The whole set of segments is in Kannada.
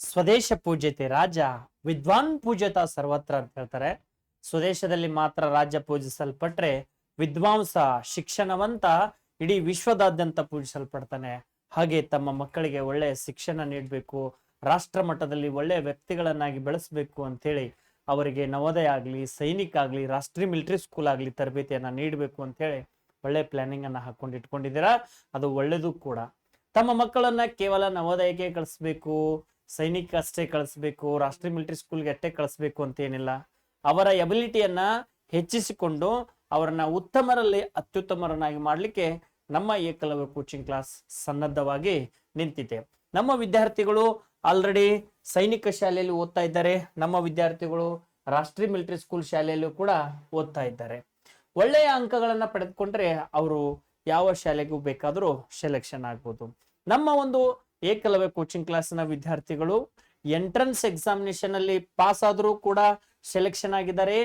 ಸ್ವದೇಶ ಪೂಜ್ಯತೆ ರಾಜ, ವಿದ್ವಾನ್ ಪೂಜ್ಯತ ಸರ್ವತ್ರ ಅಂತ ಹೇಳ್ತಾರೆ. ಸ್ವದೇಶದಲ್ಲಿ ಮಾತ್ರ ರಾಜ್ಯ ಪೂಜಿಸಲ್ಪಟ್ರೆ ವಿದ್ವಾಂಸ, ಶಿಕ್ಷಣವಂತ ಇಡೀ ವಿಶ್ವದಾದ್ಯಂತ ಪೂಜಿಸಲ್ಪಡ್ತಾನೆ. ಹಾಗೆ ತಮ್ಮ ಮಕ್ಕಳಿಗೆ ಒಳ್ಳೆ ಶಿಕ್ಷಣ ನೀಡಬೇಕು, ರಾಷ್ಟ್ರ ಮಟ್ಟದಲ್ಲಿ ಒಳ್ಳೆ ವ್ಯಕ್ತಿಗಳನ್ನಾಗಿ ಬೆಳೆಸಬೇಕು ಅಂತೇಳಿ ಅವರಿಗೆ ನವೋದಯ ಆಗಲಿ, ಸೈನಿಕ ಆಗಲಿ, ರಾಷ್ಟ್ರೀಯ ಮಿಲಿಟರಿ ಸ್ಕೂಲ್ ಆಗಲಿ ತರಬೇತಿಯನ್ನ ನೀಡಬೇಕು ಅಂತೇಳಿ ಒಳ್ಳೆ ಪ್ಲಾನಿಂಗ್ ಅನ್ನ ಹಾಕೊಂಡು ಇಟ್ಕೊಂಡಿದ್ದೀರಾ. ಅದು ಒಳ್ಳೇದು ಕೂಡ. ತಮ್ಮ ಮಕ್ಕಳನ್ನ ಕೇವಲ ನವೋದಯಕ್ಕೆ ಕಳಿಸ್ಬೇಕು ಸೈನಿಕ ಅಷ್ಟೇ ಕಳಿಸ್ಬೇಕು, ರಾಷ್ಟ್ರೀಯ ಮಿಲಿಟರಿ ಸ್ಕೂಲ್ಗೆ ಅಷ್ಟೇ ಕಳಿಸ್ಬೇಕು ಅಂತ ಏನಿಲ್ಲ. ಅವರ ಎಬಿಲಿಟಿಯನ್ನ ಹೆಚ್ಚಿಸಿಕೊಂಡು ಅವರನ್ನ ಉತ್ತಮರಲ್ಲಿ ಅತ್ಯುತ್ತಮರನ್ನಾಗಿ ಮಾಡಲಿಕ್ಕೆ ನಮ್ಮ ಏಕಲವ್ಯ ಕೋಚಿಂಗ್ ಕ್ಲಾಸ್ ಸನ್ನದ್ಧವಾಗಿ ನಿಂತಿದೆ. ನಮ್ಮ ವಿದ್ಯಾರ್ಥಿಗಳು ಆಲ್ರೆಡಿ ಸೈನಿಕ ಶಾಲೆಯಲ್ಲಿ ಓದ್ತಾ ಇದ್ದಾರೆ. ನಮ್ಮ ವಿದ್ಯಾರ್ಥಿಗಳು ರಾಷ್ಟ್ರೀಯ ಮಿಲಿಟರಿ ಸ್ಕೂಲ್ ಶಾಲೆಯಲ್ಲೂ ಕೂಡ ಓದ್ತಾ ಇದ್ದಾರೆ. ಒಳ್ಳೆಯ ಅಂಕಗಳನ್ನ ಪಡೆದುಕೊಂಡ್ರೆ ಅವರು ಯಾವ ಶಾಲೆಗೂ ಬೇಕಾದರೂ ಸೆಲೆಕ್ಷನ್ ಆಗ್ಬೋದು. ನಮ್ಮ ಒಂದು ಏಕಲವ್ಯ ಕೋಚಿಂಗ್ ಕ್ಲಾಸ್ನ ವಿದ್ಯಾರ್ಥಿಗಳು ಎಂಟ್ರೆನ್ಸ್ ಎಕ್ಸಾಮಿನೇಷನ್ ಅಲ್ಲಿ ಪಾಸ್ ಆದರೂ ಕೂಡ ಸೆಲೆಕ್ಷನ್ ಆಗಿದ್ದಾರೆ.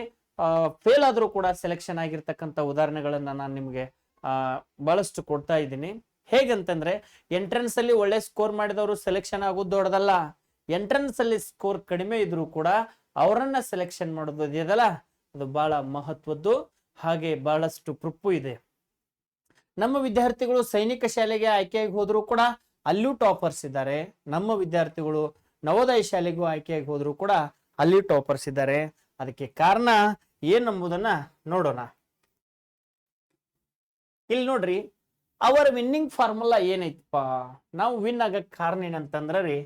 ಫೇಲ್ ಆದರೂ ಕೂಡ ಸೆಲೆಕ್ಷನ್ ಆಗಿರ್ತಕ್ಕಂಥ ಉದಾಹರಣೆಗಳನ್ನ ನಾನು ನಿಮಗೆ ಬಹಳಷ್ಟು ಕೊಡ್ತಾ ಇದ್ದೀನಿ. ಹೇಗಂತಂದ್ರೆ ಎಂಟ್ರೆನ್ಸ್ ಅಲ್ಲಿ ಒಳ್ಳೆ ಸ್ಕೋರ್ ಮಾಡಿದವರು ಸೆಲೆಕ್ಷನ್ ಆಗೋದು ದೊಡ್ಡದಲ್ಲ. ಎಂಟ್ರೆನ್ಸ್ ಅಲ್ಲಿ ಸ್ಕೋರ್ ಕಡಿಮೆ ಇದ್ರೂ ಕೂಡ ಅವರನ್ನ ಸೆಲೆಕ್ಷನ್ ಮಾಡೋದು ಇದೆಯಲ್ಲ ಅದು ಬಹಳ ಮಹತ್ವದ್ದು, ಹಾಗೆ ಬಹಳಷ್ಟು ಪ್ರೂಪು ಇದೆ. ನಮ್ಮ ವಿದ್ಯಾರ್ಥಿಗಳು ಸೈನಿಕ ಶಾಲೆಗೆ ಆಯ್ಕೆಯಾಗಿ ಹೋದ್ರು ಕೂಡ ಅಲ್ಲೂ ಟಾಪರ್ಸ್ ಇದ್ದಾರೆ. ನಮ್ಮ ವಿದ್ಯಾರ್ಥಿಗಳು ನವೋದಯ ಶಾಲೆಗೂ ಆಯ್ಕೆಯಾಗಿ ಹೋದ್ರು ಕೂಡ ಅಲ್ಲಿ ಟಾಪರ್ಸ್ ಇದ್ದಾರೆ. ಅದಕ್ಕೆ ಕಾರಣ ಏನಂಬುದನ್ನ ನೋಡೋಣ. ಇಲ್ಲಿ ನೋಡ್ರಿ, ಅವರ ವಿನ್ನಿಂಗ್ ಫಾರ್ಮುಲಾ ಏನೈತಪ್ಪ? ನಾವು ವಿನ್ ಆಗಕ್ಕೆ ಕಾರಣ ಏನಂತಂದ್ರ ರೀ,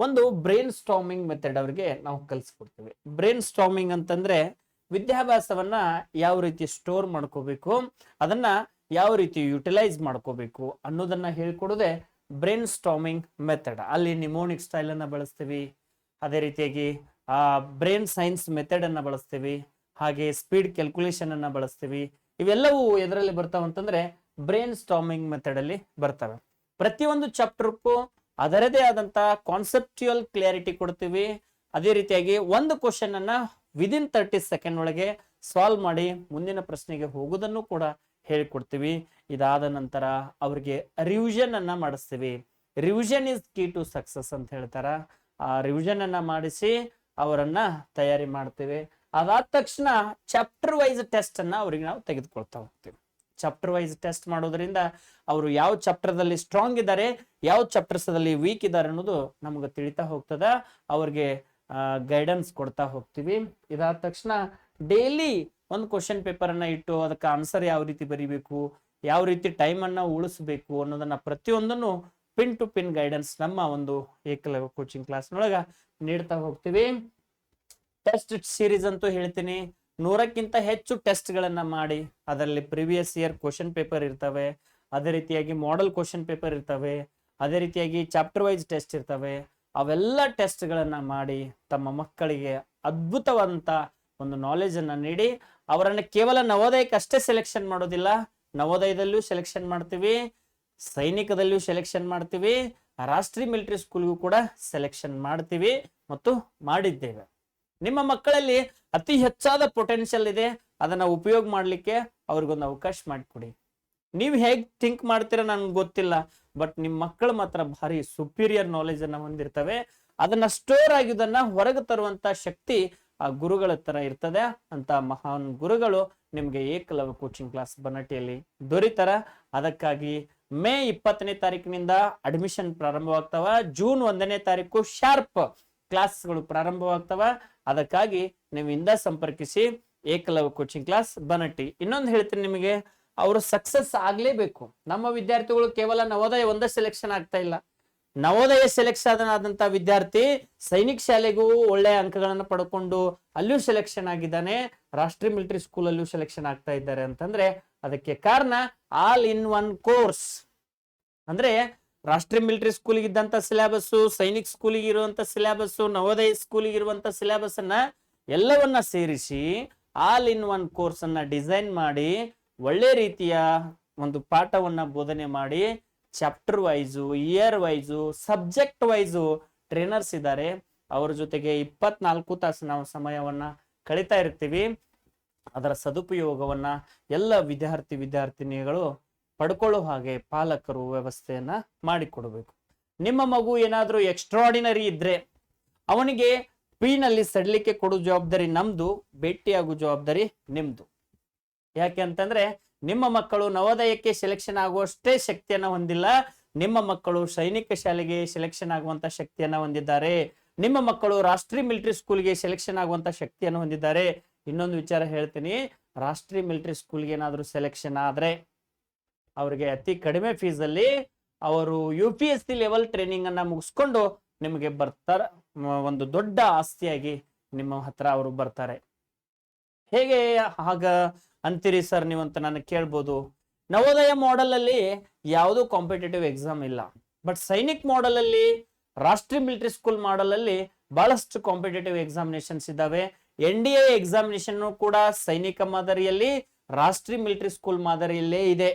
ಒಂದು ಬ್ರೈನ್ ಸ್ಟಾಮಿಂಗ್ ಮೆಥಡ್ ಅವ್ರಿಗೆ ನಾವು ಕಲಿಸ್ಕೊಡ್ತೀವಿ. ಬ್ರೈನ್ ಸ್ಟಾಮಿಂಗ್ ಅಂತಂದ್ರೆ ವಿದ್ಯಾಭ್ಯಾಸವನ್ನ ಯಾವ ರೀತಿ ಸ್ಟೋರ್ ಮಾಡ್ಕೋಬೇಕು, ಅದನ್ನ ಯಾವ ರೀತಿ ಯುಟಿಲೈಸ್ ಮಾಡ್ಕೋಬೇಕು ಅನ್ನೋದನ್ನ ಹೇಳ್ಕೊಡೋದೇ ಬ್ರೈನ್ ಸ್ಟಾಮಿಂಗ್ ಮೆಥಡ್ ಅಲ್ಲಿ ನಿಮೋನಿಕ್ ಸ್ಟೈಲ್ ಅನ್ನ ಬಳಸ್ತೀವಿ, ಅದೇ ರೀತಿಯಾಗಿ ಬ್ರೈನ್ ಸೈನ್ಸ್ ಮೆಥಡ್ ಅನ್ನ ಬಳಸ್ತೀವಿ, ಹಾಗೆ ಸ್ಪೀಡ್ ಕ್ಯಾಲ್ಕುಲೇಷನ್ ಅನ್ನ ಬಳಸ್ತೀವಿ. ಇವೆಲ್ಲವೂ ಎದರಲ್ಲಿ ಬರ್ತಾವ ಅಂತಂದ್ರೆ ಬ್ರೈನ್ ಸ್ಟಾಮಿಂಗ್ ಮೆಥಡ್ ಅಲ್ಲಿ ಬರ್ತವೆ. ಪ್ರತಿಯೊಂದು ಚಾಪ್ಟರ್ಕ್ಕೂ ಅದರದೇ ಆದಂತ ಕಾನ್ಸೆಪ್ಚುಯಲ್ ಕ್ಲಾರಿಟಿ ಕೊಡ್ತೀವಿ. ಅದೇ ರೀತಿಯಾಗಿ ಒಂದು ಕ್ವಶನ್ ಅನ್ನ ವಿದಿನ್ ತರ್ಟಿ ಸೆಕೆಂಡ್ ಒಳಗೆ ಸಾಲ್ವ್ ಮಾಡಿ ಮುಂದಿನ ಪ್ರಶ್ನೆಗೆ ಹೋಗೋದನ್ನು ಕೂಡ ಹೇಳಿಕೊಡ್ತೀವಿ. ಇದಾದ ನಂತರ ಅವ್ರಿಗೆ ರಿವಿಷನ್ ಅನ್ನ ಮಾಡಿಸ್ತೀವಿ. Revision is key to success ಅಂತ ಹೇಳ್ತಾರ. ಆ ರಿವಿಷನ್ ಅನ್ನ ಮಾಡಿಸಿ ಅವರನ್ನ ತಯಾರಿ ಮಾಡ್ತೀವಿ. ಅದಾದ ತಕ್ಷಣ ಚಾಪ್ಟರ್ ವೈಸ್ ಟೆಸ್ಟ್ ಅನ್ನ ಅವ್ರಿಗೆ ನಾವು ತೆಗೆದುಕೊಳ್ತಾ ಹೋಗ್ತೀವಿ. ಚಾಪ್ಟರ್ ವೈಸ್ ಟೆಸ್ಟ್ ಮಾಡೋದ್ರಿಂದ ಅವರು ಯಾವ ಚಾಪ್ಟರ್ದಲ್ಲಿ ಸ್ಟ್ರಾಂಗ್ ಇದ್ದಾರೆ, ಯಾವ ಚಾಪ್ಟರ್ಸ್ದಲ್ಲಿ ವೀಕ್ ಇದ್ದಾರೆ ಅನ್ನೋದು ನಮಗೆ ತಿಳಿತಾ ಹೋಗ್ತದ. ಅವ್ರಿಗೆ ಗೈಡೆನ್ಸ್ ಕೊಡ್ತಾ ಹೋಗ್ತೀವಿ. ಇದಾದ ತಕ್ಷಣ ಡೈಲಿ ಒಂದು ಕ್ವಶನ್ ಪೇಪರ್ ಅನ್ನ ಇಟ್ಟು ಅದಕ್ಕೆ ಆನ್ಸರ್ ಯಾವ ರೀತಿ ಬರಿಬೇಕು, ಯಾವ ರೀತಿ ಟೈಮ್ ಅನ್ನ ಉಳಿಸಬೇಕು ಅನ್ನೋದನ್ನ ಪ್ರತಿಯೊಂದನ್ನು ಪಿನ್ ಟು ಪಿನ್ ಗೈಡೆನ್ಸ್ ನಮ್ಮ ಒಂದು ಏಕಲವ್ಯ ಕೋಚಿಂಗ್ ಕ್ಲಾಸ್ನೊಳಗ ನೀಡ್ತಾ ಹೋಗ್ತೀವಿ. ಟೆಸ್ಟ್ ಸೀರೀಸ್ ಅಂತೂ ಹೇಳ್ತೀನಿ. ನೂರಕ್ಕಿಂತ ಹೆಚ್ಚು ಟೆಸ್ಟ್ ಗಳನ್ನ ಮಾಡಿ ಅದರಲ್ಲಿ ಪ್ರಿವಿಯಸ್ ಇಯರ್ ಕ್ವಶನ್ ಪೇಪರ್ ಇರ್ತವೆ. ಅದೇ ರೀತಿಯಾಗಿ ಮಾಡೆಲ್ ಕ್ವಶನ್ ಪೇಪರ್ ಇರ್ತವೆ. ಅದೇ ರೀತಿಯಾಗಿ ಚಾಪ್ಟರ್ ವೈಸ್ ಟೆಸ್ಟ್ ಇರ್ತವೆ. ಅವೆಲ್ಲ ಟೆಸ್ಟ್ ಗಳನ್ನ ಮಾಡಿ ತಮ್ಮ ಮಕ್ಕಳಿಗೆ ಅದ್ಭುತವಾದಂತ ಒಂದು ನಾಲೆಜ್ ಅನ್ನ ನೀಡಿ, ಅವರನ್ನು ಕೇವಲ ನವೋದಯಕ್ಕೆ ಅಷ್ಟೇ ಸೆಲೆಕ್ಷನ್ ಮಾಡೋದಿಲ್ಲ. ನವೋದಯದಲ್ಲೂ ಸೆಲೆಕ್ಷನ್ ಮಾಡ್ತೀವಿ, ಸೈನಿಕದಲ್ಲೂ ಸೆಲೆಕ್ಷನ್ ಮಾಡ್ತೀವಿ, ರಾಷ್ಟ್ರೀಯ ಮಿಲಿಟರಿ ಸ್ಕೂಲ್ಗೂ ಕೂಡ ಸೆಲೆಕ್ಷನ್ ಮಾಡ್ತೀವಿ ಮತ್ತು ಮಾಡಿದ್ದೇವೆ. ನಿಮ್ಮ ಮಕ್ಕಳಲ್ಲಿ ಅತಿ ಹೆಚ್ಚಾದ ಪೊಟೆನ್ಷಿಯಲ್ ಇದೆ, ಅದನ್ನ ಉಪಯೋಗ ಮಾಡಲಿಕ್ಕೆ ಅವ್ರಿಗೊಂದು ಅವಕಾಶ ಮಾಡಿಕೊಡಿ. ನೀವು ಹೇಗೆ ಥಿಂಕ್ ಮಾಡ್ತೀರಾ ನನ್ಗೆ ಗೊತ್ತಿಲ್ಲ ಬಟ್ ನಿಮ್ಮ ಮಕ್ಕಳು ಮಾತ್ರ ಭಾರಿ ಸುಪೀರಿಯರ್ ನಾಲೆಜ್ ಅನ್ನ ಹೊಂದಿರ್ತವೆ. ಅದನ್ನ ಸ್ಟೋರ್ ಆಗಿದ್ದನ್ನ ಹೊರಗೆ ತರುವಂತ ಶಕ್ತಿ ಆ ಗುರುಗಳ ತರ ಇರ್ತದೆ ಅಂತ ಮಹಾನ್ ಗುರುಗಳು ನಿಮ್ಗೆ ಏಕಲವ್ಯ ಕೋಚಿಂಗ್ ಕ್ಲಾಸ್ ಬನ್ನಟ್ಟಿಯಲ್ಲಿ ದೊರೀತಾರ. ಅದಕ್ಕಾಗಿ ಮೇ ಇಪ್ಪತ್ತನೇ ತಾರೀಕಿನಿಂದ ಅಡ್ಮಿಷನ್ ಪ್ರಾರಂಭವಾಗ್ತಾವ. ಜೂನ್ ಒಂದನೇ ತಾರೀಕು ಶಾರ್ಪ್ ಕ್ಲಾಸ್ಗಳು ಪ್ರಾರಂಭವಾಗ್ತಾವ. ಅದಕ್ಕಾಗಿ ನೀವು ಸಂಪರ್ಕಿಸಿ ಏಕಲವ್ಯ ಕೋಚಿಂಗ್ ಕ್ಲಾಸ್ ಬನ್ನಟ್ಟಿ ಇನ್ನೊಂದು ಹೇಳ್ತೀನಿ ನಿಮಗೆ, ಅವರು ಸಕ್ಸಸ್ ಆಗ್ಲೇಬೇಕು. ನಮ್ಮ ವಿದ್ಯಾರ್ಥಿಗಳು ಕೇವಲ ನವೋದಯ ಒಂದೇ ಸೆಲೆಕ್ಷನ್ ಆಗ್ತಾ ಇಲ್ಲ. ನವೋದಯ ಸೆಲೆಕ್ಷನ್ ಆದಂತ ವಿದ್ಯಾರ್ಥಿ ಸೈನಿಕ್ ಶಾಲೆಗೂ ಒಳ್ಳೆಯ ಅಂಕಗಳನ್ನು ಪಡ್ಕೊಂಡು ಅಲ್ಲೂ ಸೆಲೆಕ್ಷನ್ ಆಗಿದ್ದಾನೆ. ರಾಷ್ಟ್ರೀಯ ಮಿಲಿಟರಿ ಸ್ಕೂಲ್ ಅಲ್ಲೂ ಸೆಲೆಕ್ಷನ್ ಆಗ್ತಾ ಇದ್ದಾರೆ ಅಂತಂದ್ರೆ ಅದಕ್ಕೆ ಕಾರಣ ಆಲ್ ಇನ್ ಒನ್ ಕೋರ್ಸ್ ಅಂದ್ರೆ ರಾಷ್ಟ್ರೀಯ ಮಿಲಿಟರಿ ಸ್ಕೂಲ್ ಇದ್ದಂತ ಸಿಲೆಬಸ್ ಸೈನಿಕ್ ಸ್ಕೂಲಿಗೆ ಇರುವಂತ ಸಿಲೆಬಸ್ ನವೋದಯ ಸ್ಕೂಲಿಗೆ ಇರುವಂತ ಸಿಲೆಬಸ್ ಅನ್ನ ಎಲ್ಲವನ್ನ ಸೇರಿಸಿ ಆಲ್ ಇನ್ ಒನ್ ಕೋರ್ಸ್ ಅನ್ನ ಡಿಸೈನ್ ಮಾಡಿ ಒಳ್ಳೆ ರೀತಿಯ ಒಂದು ಪಾಠವನ್ನ ಬೋಧನೆ ಮಾಡಿ chapter wise, year wise, subject wise trainers ಇದ್ದಾರೆ. ಅವ್ರ ಜೊತೆಗೆ ಇಪ್ಪತ್ನಾಲ್ಕು ತಾಸು ನಾವು ಸಮಯವನ್ನ ಕಳೀತಾ ಇರ್ತೀವಿ. ಅದರ ಸದುಪಯೋಗವನ್ನ ಎಲ್ಲ ವಿದ್ಯಾರ್ಥಿ ವಿದ್ಯಾರ್ಥಿನಿಗಳು ಪಡ್ಕೊಳ್ಳೋ ಹಾಗೆ ಪಾಲಕರು ವ್ಯವಸ್ಥೆಯನ್ನ ಮಾಡಿಕೊಡ್ಬೇಕು. ನಿಮ್ಮ ಮಗು ಏನಾದ್ರೂ ಎಕ್ಸ್ಟ್ರಾಡಿನರಿ ಇದ್ರೆ ಅವನಿಗೆ ಪಿ ನಲ್ಲಿ ಸಡ್ಲಿಕ್ಕೆ ಕೊಡೋ ಜವಾಬ್ದಾರಿ ನಮ್ದು, ಭೇಟಿಯಾಗೋ ಜವಾಬ್ದಾರಿ ನಿಮ್ದು. ಯಾಕೆ ಅಂತಂದ್ರೆ ನಿಮ್ಮ ಮಕ್ಕಳು ನವೋದಯಕ್ಕೆ ಸೆಲೆಕ್ಷನ್ ಆಗುವಷ್ಟೇ ಶಕ್ತಿಯನ್ನ ಹೊಂದಿಲ್ಲ. ನಿಮ್ಮ ಮಕ್ಕಳು ಸೈನಿಕ ಶಾಲೆಗೆ ಸೆಲೆಕ್ಷನ್ ಆಗುವಂತ ಶಕ್ತಿಯನ್ನ ಹೊಂದಿದ್ದಾರೆ. ನಿಮ್ಮ ಮಕ್ಕಳು ರಾಷ್ಟ್ರೀಯ ಮಿಲಿಟರಿ ಸ್ಕೂಲ್ಗೆ ಸೆಲೆಕ್ಷನ್ ಆಗುವಂತ ಶಕ್ತಿಯನ್ನು ಹೊಂದಿದ್ದಾರೆ. ಇನ್ನೊಂದು ವಿಚಾರ ಹೇಳ್ತೀನಿ. ರಾಷ್ಟ್ರೀಯ ಮಿಲಿಟರಿ ಸ್ಕೂಲ್ಗೆ ಏನಾದರೂ ಸೆಲೆಕ್ಷನ್ ಆದ್ರೆ ಅವರಿಗೆ ಅತಿ ಕಡಿಮೆ ಫೀಸ್ ಅಲ್ಲಿ ಅವರು U P S C level training ಅನ್ನ ಮುಗಿಸ್ಕೊಂಡು ನಿಮಗೆ ಬರ್ತಾರ, ಒಂದು ದೊಡ್ಡ ಆಸ್ತಿಯಾಗಿ ನಿಮ್ಮ ಹತ್ರ ಅವರು ಬರ್ತಾರೆ. ಹೇಗೆ ಹಾಗ ಅಂತೀರಿ ಸರ್ ನೀವು ಅಂತ ನಾನು ಕೇಳ್ಬೋದು. ನವೋದಯ ಮಾಡೆಲ್ ಅಲ್ಲಿ ಯಾವುದೂ ಕಾಂಪಿಟೇಟಿವ್ ಎಕ್ಸಾಮ್ ಇಲ್ಲ. ಬಟ್ ಸೈನಿಕ್ ಮಾಡೆಲ್ ಅಲ್ಲಿ ರಾಷ್ಟ್ರೀಯ ಮಿಲಿಟರಿ ಸ್ಕೂಲ್ ಮಾಡೆಲ್ ಅಲ್ಲಿ ಬಹಳಷ್ಟು ಕಾಂಪಿಟೇಟಿವ್ ಎಕ್ಸಾಮಿನೇಷನ್ಸ್ ಇದ್ದಾವೆ. ಎನ್ ಡಿ ಎ ಎಕ್ಸಾಮಿನೇಷನ್ ಕೂಡ ಸೈನಿಕ ಮಾದರಿಯಲ್ಲಿ, ರಾಷ್ಟ್ರೀಯ ಮಿಲಿಟರಿ ಸ್ಕೂಲ್ ಮಾದರಿಯಲ್ಲೇ ಇದೆ.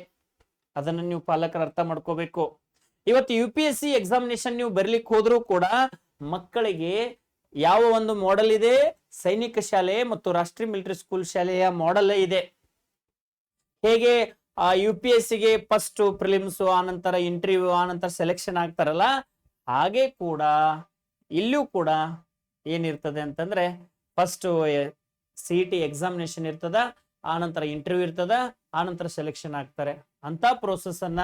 ಅದನ್ನ ನೀವು ಪಾಲಕರು ಅರ್ಥ ಮಾಡ್ಕೋಬೇಕು. ಇವತ್ತು U P S C examination ನೀವು ಬರ್ಲಿಕ್ಕೆ ಹೋದ್ರೂ ಕೂಡ ಮಕ್ಕಳಿಗೆ ಯಾವ ಒಂದು ಮಾಡೆಲ್ ಇದೆ? ಸೈನಿಕ ಶಾಲೆ ಮತ್ತು ರಾಷ್ಟ್ರೀಯ ಮಿಲಿಟರಿ ಸ್ಕೂಲ್ ಶಾಲೆಯ ಮಾಡೆಲ್ ಇದೆ. ಹೇಗೆ ಯು ಪಿ ಎಸ್ ಸಿಗೆ ಫಸ್ಟ್ ಪ್ರಿಲಿಮ್ಸ್ ಆನಂತರ ಇಂಟರ್ವ್ಯೂ ಆನಂತರ ಸೆಲೆಕ್ಷನ್ ಆಗ್ತಾರಲ್ಲ? ಹಾಗೆ ಕೂಡ, ಇಲ್ಲೂ ಕೂಡ ಏನಿರ್ತದೆ ಅಂತಂದ್ರೆ ಫಸ್ಟ್ ಸಿ ಟಿ ಎಕ್ಸಾಮಿನೇಷನ್ ಇರ್ತದ ಆನಂತರ ಇಂಟರ್ವ್ಯೂ ಇರ್ತದ ಆನಂತರ ಸೆಲೆಕ್ಷನ್ ಆಗ್ತಾರೆ. ಅಂತ ಪ್ರೋಸೆಸ್ ಅನ್ನ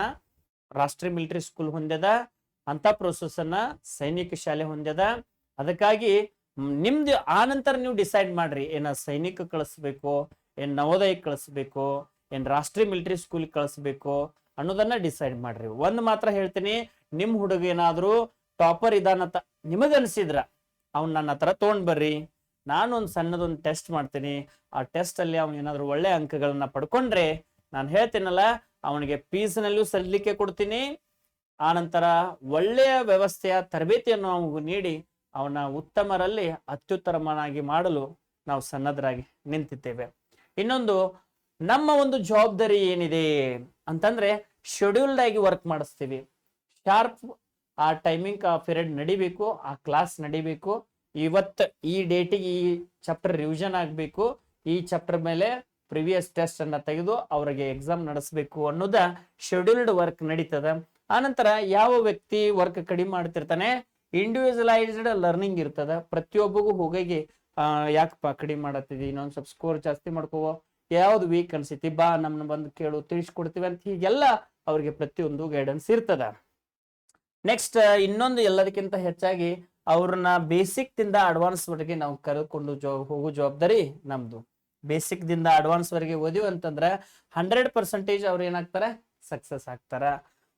ರಾಷ್ಟ್ರೀಯ ಮಿಲಿಟರಿ ಸ್ಕೂಲ್ ಹೊಂದ್ಯದ ಅಂತ ಪ್ರೋಸೆಸ್ ಅನ್ನ ಸೈನಿಕ ಶಾಲೆ ಹೊಂದ್ಯದ. ಅದಕ್ಕಾಗಿ ನಿಮ್ದು ಆನಂತರ ನೀವು ಡಿಸೈಡ್ ಮಾಡ್ರಿ. ಏನ ಸೈನಿಕ ಕಳಿಸ್ಬೇಕು, ಏನ್ ನವೋದಯ ಕಳಿಸ್ಬೇಕು, ಏನ್ ರಾಷ್ಟ್ರೀಯ ಮಿಲಿಟರಿ ಸ್ಕೂಲ್ ಕಳಿಸ್ಬೇಕು ಅನ್ನೋದನ್ನ ಡಿಸೈಡ್ ಮಾಡ್ರಿ. ಒಂದ್ ಮಾತ್ರ ಹೇಳ್ತೀನಿ, ನಿಮ್ ಹುಡುಗ ಏನಾದ್ರು ಟಾಪರ್ ಇದಾನಂತ ನಿಮಗನ್ಸಿದ್ರ ಅವ್ನ್ ನನ್ನ ಹತ್ರ ತಗೊಂಡ್ ಬರ್ರಿ. ನಾನು ಒಂದ್ ಸಣ್ಣದೊಂದು ಟೆಸ್ಟ್ ಮಾಡ್ತೀನಿ. ಆ ಟೆಸ್ಟ್ ಅಲ್ಲಿ ಅವ್ನು ಏನಾದ್ರು ಒಳ್ಳೆ ಅಂಕಗಳನ್ನ ಪಡ್ಕೊಂಡ್ರೆ ನಾನು ಹೇಳ್ತೀನಲ್ಲ, ಅವನಿಗೆ ಪೀಸ್ನಲ್ಲೂ ಸಲ್ಲಿಕೆ ಕೊಡ್ತೀನಿ. ಆನಂತರ ಒಳ್ಳೆಯ ವ್ಯವಸ್ಥೆಯ ತರಬೇತಿಯನ್ನು ಅವನಿಗೂ ನೀಡಿ. ಅವನ ಉತ್ತಮರಲ್ಲಿ ಅತ್ಯುತ್ತಮನಾಗಿ ಮಾಡಲು ನಾವು ಸನ್ನದ್ಧರಾಗಿ ನಿಂತಿದ್ದೇವೆ. ಇನ್ನೊಂದು, ನಮ್ಮ ಒಂದು ಜವಾಬ್ದಾರಿ ಏನಿದೆ ಅಂತಂದ್ರೆ ಶೆಡ್ಯೂಲ್ಡ್ ಆಗಿ ವರ್ಕ್ ಮಾಡಿಸ್ತೀವಿ. ಶಾರ್ಪ್ ಆ ಟೈಮಿಂಗ್ ಆ ಪೀರಿಯಡ್ ನಡಿಬೇಕು, ಆ ಕ್ಲಾಸ್ ನಡಿಬೇಕು, ಇವತ್ತು ಈ ಡೇಟಿಗೆ ಈ ಚಾಪ್ಟರ್ ರಿವಿಷನ್ ಆಗಬೇಕು, ಈ ಚಾಪ್ಟರ್ ಮೇಲೆ ಪ್ರಿವಿಯಸ್ ಟೆಸ್ಟ್ ಅನ್ನ ತೆಗೆದು ಅವರಿಗೆ ಎಕ್ಸಾಮ್ ನಡೆಸಬೇಕು ಅನ್ನೋದ ಶೆಡ್ಯೂಲ್ಡ್ ವರ್ಕ್ ನಡೀತದ. ಆನಂತರ ಯಾವ ವ್ಯಕ್ತಿ ವರ್ಕ್ ಕಡಿಮೆ ಮಾಡ್ತಿರ್ತಾನೆ? ಇಂಡಿವಿಜುವಲೈಸ್ಡ್ ಲರ್ನಿಂಗ್ ಇರ್ತದ. ಪ್ರತಿಯೊಬ್ಬಗೂ ಹೋಗಿ ಯಾಕಪ್ಪ ಕಡಿಮೆ ಮಾಡತ್ತಿದಿ? ಇನ್ನೊಂದು ಸ್ವಲ್ಪ ಸ್ಕೋರ್ ಜಾಸ್ತಿ ಮಾಡ್ಕೋವೋ? ಯಾವ್ದು ವೀಕ್ ಅನ್ಸಿತಿ? ಬಾ, ನಮ್ನ ಬಂದು ಕೇಳು, ತಿಳಿಸ್ಕೊಡ್ತೀವಿ ಅಂತ ಹೀಗೆಲ್ಲ ಅವ್ರಿಗೆ ಪ್ರತಿಯೊಂದು ಗೈಡೆನ್ಸ್ ಇರ್ತದ. ನೆಕ್ಸ್ಟ್ ಇನ್ನೊಂದು ಎಲ್ಲದಕ್ಕಿಂತ ಹೆಚ್ಚಾಗಿ ಅವ್ರನ್ನ ಬೇಸಿಕ್ ದಿಂದ ಅಡ್ವಾನ್ಸ್ ವರೆಗೆ ನಾವು ಕರೆದುಕೊಂಡು ಜೋ, ಹೋಗೋ ಜವಾಬ್ದಾರಿ ನಮ್ದು. ಬೇಸಿಕ್ ದಿಂದ ಅಡ್ವಾನ್ಸ್ ವರೆಗೆ ಓದಿವಿ ಅಂತಂದ್ರೆ ಹಂಡ್ರೆಡ್ ಪರ್ಸೆಂಟೇಜ್ ಅವ್ರು ಏನಾಗ್ತಾರೆ? ಸಕ್ಸಸ್ ಆಗ್ತಾರ.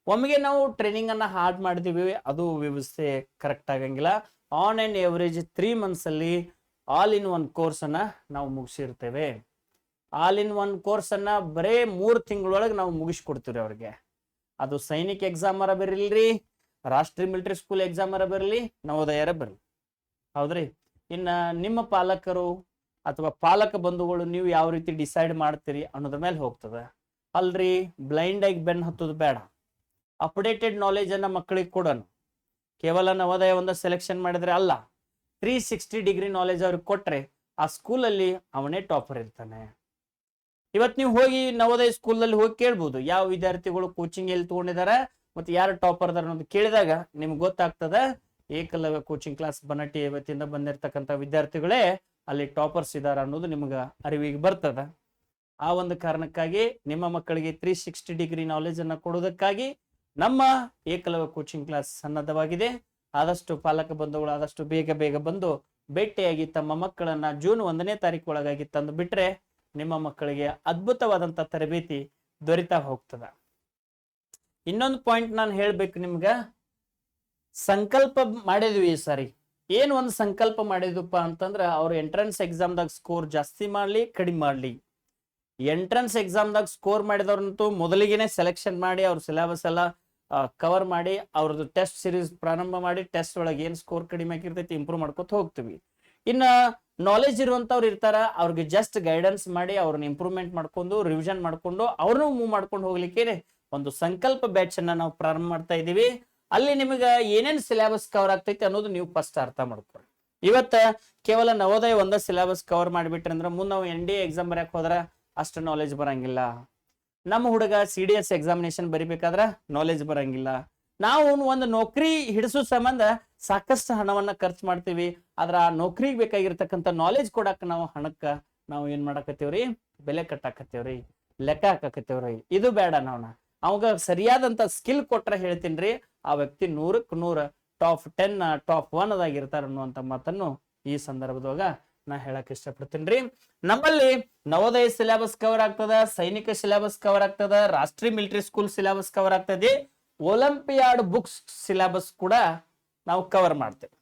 ಒಮ್ಮೆಗೆ ನಾವು ಟ್ರೈನಿಂಗ್ ಅನ್ನ ಹಾರ್ಡ್ ಮಾಡಿದೀವಿ, ಅದು ವ್ಯವಸ್ಥೆ ಕರೆಕ್ಟ್ ಆಗಂಗಿಲ್ಲ. On and average three months ಅಲ್ಲಿ ಆಲ್ ಇನ್ ಒನ್ ಕೋರ್ಸ್ ಅನ್ನ ನಾವು ಮುಗಿಸಿರ್ತೇವೆ. ಆಲ್ ಇನ್ ಒನ್ ಕೋರ್ಸ್ ಅನ್ನ ಬರೇ ಮೂರು ತಿಂಗಳೊಳಗೆ ನಾವು ಮುಗಿಸ್ಕೊಡ್ತೀವಿ ಅವ್ರಿಗೆ. ಅದು ಸೈನಿಕ್ ಎಕ್ಸಾಮ್ ಅರ ಬರಲಿಲ್ರಿ ರಾಷ್ಟ್ರೀಯ ಮಿಲಿಟರಿ ಸ್ಕೂಲ್ ಎಕ್ಸಾಮ್ ಅರ ಬರಲಿ ನವೋದಯರ ಬರಲಿ. ಹೌದ್ರಿ? ಇನ್ನ ನಿಮ್ಮ ಪಾಲಕರು ಅಥವಾ ಪಾಲಕ ಬಂಧುಗಳು ನೀವು ಯಾವ ರೀತಿ ಡಿಸೈಡ್ ಮಾಡ್ತೀರಿ ಅನ್ನೋದ್ರ ಮೇಲೆ ಹೋಗ್ತದೆ. ಅಲ್ರಿ ಬ್ಲೈಂಡ್ ಆಗಿ ಬೆನ್ ಹತ್ತೋದು ಬೇಡ. ಅಪ್ಡೇಟೆಡ್ ನಾಲೆಜ್ ಅನ್ನ ಮಕ್ಕಳಿಗೆ ಕೊಡೋಣ ಕೇವಲ ನವೋದಯ ಒಂದು ಸೆಲೆಕ್ಷನ್ ಮಾಡಿದ್ರೆ ಅಲ್ಲ ತ್ರೀ ಸಿಕ್ಸ್ಟಿ ಡಿಗ್ರಿ ನಾಲೆಜ್ ಅವ್ರಿಗೆ ಕೊಟ್ರೆ ಆ ಸ್ಕೂಲಲ್ಲಿ ಅವನೇ ಟಾಪರ್ ಇರ್ತಾನೆ. ಇವತ್ತು ನೀವು ಹೋಗಿ ನವೋದಯ ಸ್ಕೂಲಲ್ಲಿ ಹೋಗಿ ಕೇಳ್ಬೋದು, ಯಾವ ವಿದ್ಯಾರ್ಥಿಗಳು ಕೋಚಿಂಗ್ ಎಲ್ಲಿ ತಗೊಂಡಿದ್ದಾರೆ ಮತ್ತೆ ಯಾರು ಟಾಪರ್ ಅದಾರ ಅನ್ನೋದು ಕೇಳಿದಾಗ ನಿಮ್ಗೆ ಗೊತ್ತಾಗ್ತದ, ಏಕಲವ್ಯ ಕೋಚಿಂಗ್ ಕ್ಲಾಸ್ ಬನಟಿ ಇವತ್ತಿಂದ ಬಂದಿರತಕ್ಕಂತ ವಿದ್ಯಾರ್ಥಿಗಳೇ ಅಲ್ಲಿ ಟಾಪರ್ಸ್ ಇದ್ದಾರೆ ಅನ್ನೋದು ನಿಮ್ಗೆ ಅರಿವಿಗೆ ಬರ್ತದ. ಆ ಒಂದು ಕಾರಣಕ್ಕಾಗಿ ನಿಮ್ಮ ಮಕ್ಕಳಿಗೆ ತ್ರೀ ಸಿಕ್ಸ್ಟಿ ಡಿಗ್ರಿ ನಾಲೆಜ್ ಅನ್ನ ಕೊಡೋದಕ್ಕಾಗಿ ನಮ್ಮ ಏಕಲವ್ಯ ಕೋಚಿಂಗ್ ಕ್ಲಾಸ್ ಸನ್ನದ್ಧವಾಗಿದೆ. ಆದಷ್ಟು ಪಾಲಕ ಬಂಧುಗಳು ಆದಷ್ಟು ಬೇಗ ಬೇಗ ಬಂದು ಭೇಟಿಯಾಗಿ ತಮ್ಮ ಮಕ್ಕಳನ್ನ ಜೂನ್ ಒಂದನೇ ತಾರೀಕು ಒಳಗಾಗಿ ತಂದು ಬಿಟ್ರೆ ನಿಮ್ಮ ಮಕ್ಕಳಿಗೆ ಅದ್ಭುತವಾದಂತ ತರಬೇತಿ ದೊರಿತಾ ಹೋಗ್ತದ. ಇನ್ನೊಂದು ಪಾಯಿಂಟ್ ನಾನು ಹೇಳ್ಬೇಕು ನಿಮ್ಗ. ಸಂಕಲ್ಪ ಮಾಡಿದ್ವಿ ಈ ಸಾರಿ. ಏನ್ ಒಂದು ಸಂಕಲ್ಪ ಮಾಡಿದ್ವಪ್ಪ ಅಂತಂದ್ರ ಅವ್ರ ಎಂಟ್ರೆನ್ಸ್ ಎಕ್ಸಾಮ್ದಾಗ ಸ್ಕೋರ್ ಜಾಸ್ತಿ ಮಾಡ್ಲಿ, ಕಡಿಮೆ ಮಾಡ್ಲಿ. ಎಂಟ್ರೆನ್ಸ್ ಎಕ್ಸಾಮ್ದಾಗ ಸ್ಕೋರ್ ಮಾಡಿದವ್ರಂತೂ ಮೊದಲಿಗೆನೆ ಸೆಲೆಕ್ಷನ್ ಮಾಡಿ ಅವ್ರ ಸಿಲೆಬಸ್ ಎಲ್ಲ ಕವರ್ ಮಾಡಿ, ಅವ್ರದ್ದು ಟೆಸ್ಟ್ ಸಿರೀಸ್ ಪ್ರಾರಂಭ ಮಾಡಿ ಟೆಸ್ಟ್ ಒಳಗೆ ಏನ್ ಸ್ಕೋರ್ ಕಡಿಮೆ ಆಗಿರ್ತೈತಿ ಇಂಪ್ರೂವ್ ಮಾಡ್ಕೊತ ಹೋಗ್ತೀವಿ. ಇನ್ನ ನಾಲೆಜ್ ಇರುವಂತವ್ರು ಇರ್ತಾರ, ಅವ್ರಿಗೆ ಜಸ್ಟ್ ಗೈಡೆನ್ಸ್ ಮಾಡಿ ಅವ್ರನ್ನ ಇಂಪ್ರೂವ್ಮೆಂಟ್ ಮಾಡ್ಕೊಂಡು ರಿವಿಷನ್ ಮಾಡ್ಕೊಂಡು ಅವ್ರನ್ನೂ ಮೂವ್ ಮಾಡ್ಕೊಂಡು ಹೋಗ್ಲಿಕ್ಕೆ ಒಂದು ಸಂಕಲ್ಪ ಬ್ಯಾಚ್ ಅನ್ನ ನಾವು ಪ್ರಾರಂಭ ಮಾಡ್ತಾ ಇದೀವಿ ಅಲ್ಲಿ ನಿಮಗೆ ಏನೇನ್ ಸಿಲೆಬಸ್ ಕವರ್ ಆಗ್ತೈತಿ ಅನ್ನೋದು ನೀವು ಫಸ್ಟ್ ಅರ್ಥ ಮಾಡ್ಕೊಳ್ರಿ ಇವತ್ತ ಕೇವಲ ನವೋದಯ ಒಂದ ಸಿಲೆಬಸ್ ಕವರ್ ಮಾಡಿಬಿಟ್ರಿ ಅಂದ್ರೆ, ಮುಂದೆ ನಾವು ಎನ್ ಡಿ ಎಕ್ಸಾಮ್ ಬರಕ್ ಹೋದ್ರ ಅಷ್ಟು ನಾಲೆಜ್ ಬರಂಗಿಲ್ಲ. ನಮ್ಮ ಹುಡುಗ ಸಿ ಡಿ ಎಸ್ ಎಕ್ಸಾಮಿನೇಷನ್ ಬರಿಬೇಕಾದ್ರ ನಾಲೆಜ್ ಬರಂಗಿಲ್ಲ. ನಾವು ಒಂದು ನೌಕರಿ ಹಿಡಿಸೋ ಸಂಬಂಧ ಸಾಕಷ್ಟು ಹಣವನ್ನ ಖರ್ಚು ಮಾಡ್ತೀವಿ. ಆದ್ರ ಆ ನೌಕರಿಗೆ ಬೇಕಾಗಿರ್ತಕ್ಕಂಥ ನಾಲೆಜ್ ಕೊಡಾಕ ನಾವು ಹಣಕ್ಕ ನಾವು ಏನ್ ಮಾಡಾಕತ್ತೀವ್ರಿ? ಬೆಲೆ ಕಟ್ಟಾಕತ್ತೇವ್ರಿ. ಲೆಕ್ಕ ಹಾಕಾಕತ್ತೇವ್ರಿ. ಇದು ಬೇಡ ನಾವ್ನ. ಅವಾಗ ಸರಿಯಾದಂತ ಸ್ಕಿಲ್ ಕೊಟ್ರ ಹೇಳ್ತೀನ್ರಿ. ಆ ವ್ಯಕ್ತಿ ನೂರಕ್ ನೂರ ಟಾಪ್ ಟೆನ್ ಟಾಪ್ ಒನ್ ಅದಾಗಿರ್ತಾರ ಅನ್ನುವಂತ ಮಾತನ್ನು ಈ ಸಂದರ್ಭದೊಳಗ ನಾ ಹೇಳಕ್ ಇಷ್ಟಪಡ್ತೀನಿ ನಮ್ಮಲ್ಲಿ ನವೋದಯ ಸಿಲೆಬಸ್ ಕವರ್ ಆಗ್ತದ, ಸೈನಿಕ ಸಿಲೆಬಸ್ ಕವರ್ ಆಗ್ತದ, ರಾಷ್ಟ್ರೀಯ ಮಿಲಿಟರಿ ಸ್ಕೂಲ್ ಸಿಲೆಬಸ್ ಕವರ್ ಆಗ್ತದೆ ಒಲಿಂಪಿಯಾಡ್ ಬುಕ್ಸ್ ಸಿಲೆಬಸ್ ಕೂಡ ನಾವು ಕವರ್ ಮಾಡ್ತೇವೆ.